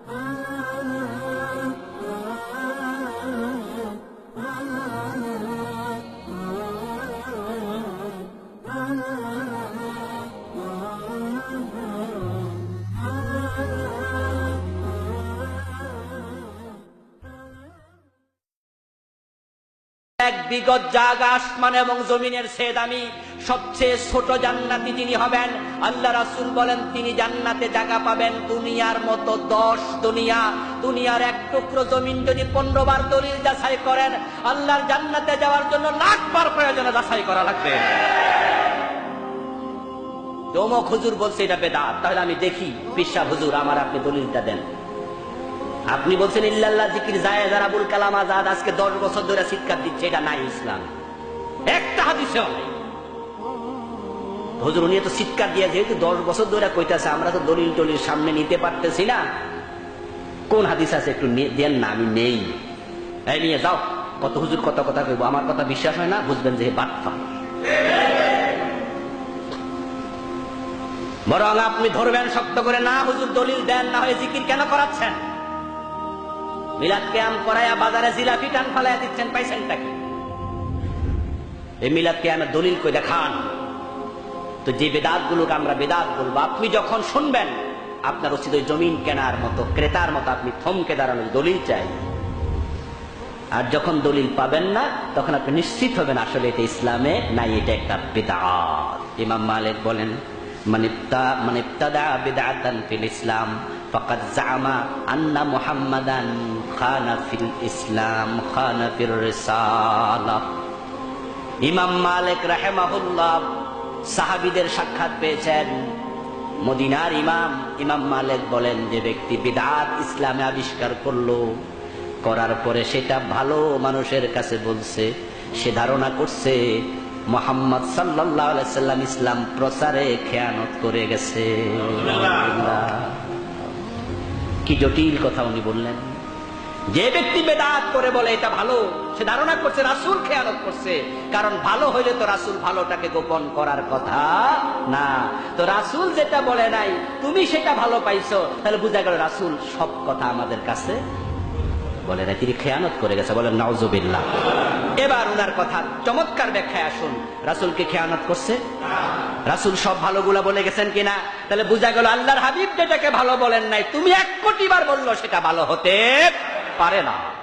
Ah. এক বিগত জাগা আসমান এবং জমিনের সে দামি সবচেয়ে ছোট জান্নাতি যিনি হবেন, আল্লাহ রাসূল বলেন, তিনি জান্নাতে জায়গা পাবেন দুনিয়ার মতো দশ দুনিয়া। দুনিয়ার এক টুকরো জমিন যদি পনেরো বার দলিল যাচাই করেন, আল্লাহর জান্নাতে যাওয়ার জন্য লাখ বার প্রয়োজনে যাচাই করা লাগবে। অমুক হুজুর বলছে, এটা বেদাত। তাহলে আমি দেখি, পিসা হুজুর, আমার আপনি দলিলটা দেন। আপনি বলছেন, ইল্লাল্লাহ, জিকির জায়েজ আর আবুল কালাম আজাদ আজকে দশ বছর ধরে চিৎকার দিচ্ছে, এটা নাই ইসলাম। একটা হাদিসেও নাই। হুজুর, উনি তো চিৎকার দিয়ে যেহেতু দশ বছর ধরে কইতাছে, আমরা তো দলিল টলিল সামনে নিতে পারতেছি না। কোন হাদিস আছে একটু দেন না, আমি নেই। এই নিয়ে যাও, কত হুজুর কত কথা কইব। আমার কথা বিশ্বাস হয় না, বুঝবেন যে বাটফা বরং আপনি ধরবেন, শক্ত করে, না হুজুর, দলিল দেন, না হয়ে জিকির কেন করাচ্ছেন? মিলাদ ক্যাম করাইয়া বাজারে জিলাপি টান ফালাইয়া দিচ্ছেন, পাইছেনটা কি? এই মিলাদ ক্যামের দলিল কই দেখান তো যে বেদাত গুলোকে আমরা বেদাত বলব, আপনি যখন শুনবেন, আপনার উচিত ওই জমিন কেনার মতো, ক্রেতার মতো আপনি থমকে দাঁড়ানোর দলিল চাই। আর যখন দলিল পাবেন না, তখন আপনি নিশ্চিত হবেন আসলে এটা ইসলামে নাই, এটা একটা বেদাত। ইমাম মালিক বলেন মানে ফিল ইসলাম। ফাকাদ জামা আন্না মুহাম্মাদান খানা ফিল ইসলাম, খানা ফির রিসালা। ইমাম মালিক রাহেমাহুল্লাহ সাহাবিদের সাক্ষাৎ পেয়েছেন। মদিনার ইমাম ইমাম মালিক বলেন যে ব্যক্তি বিদাত ইসলামে আবিষ্কার করল, করার পরে সেটা ভালো মানুষের কাছে বলছে, সে ধারণা করছে মোহাম্মদ সাল্লাহ সাল্লাম ইসলাম প্রচারে খেয়ানত করে গেছে। কি জটিল কথা উনি বললেন। যে ব্যক্তি বেদাত করে বলে, এটা ভালো। সে ধারণা করছে, রাসুল খেয়ালত করছে। কারণ ভালো হইলে তো রাসুল ভালোটাকে গোপন করার কথা না। তো রাসুল যেটা বলে নাই, তুমি সেটা ভালো পাইছো। তাহলে বুঝা গেল রাসুল সব কথা আমাদের কাছে বলে না তিনি খেয়ানত করে গেছে, বলেন নওজুবিল্লাহ এবার উনার কথা চমৎকার ব্যাখ্যায় আসুন। রাসুলকে খেয়ানত করছে? রাসুল সব ভালোগুলা বলে গেছেন কিনা? তাহলে বুঝা গেল আল্লাহর হাবিব যেটাকে ভালো বলেন নাই, তুমি এক কোটি বার বলল সেটা ভালো হতে পারে না।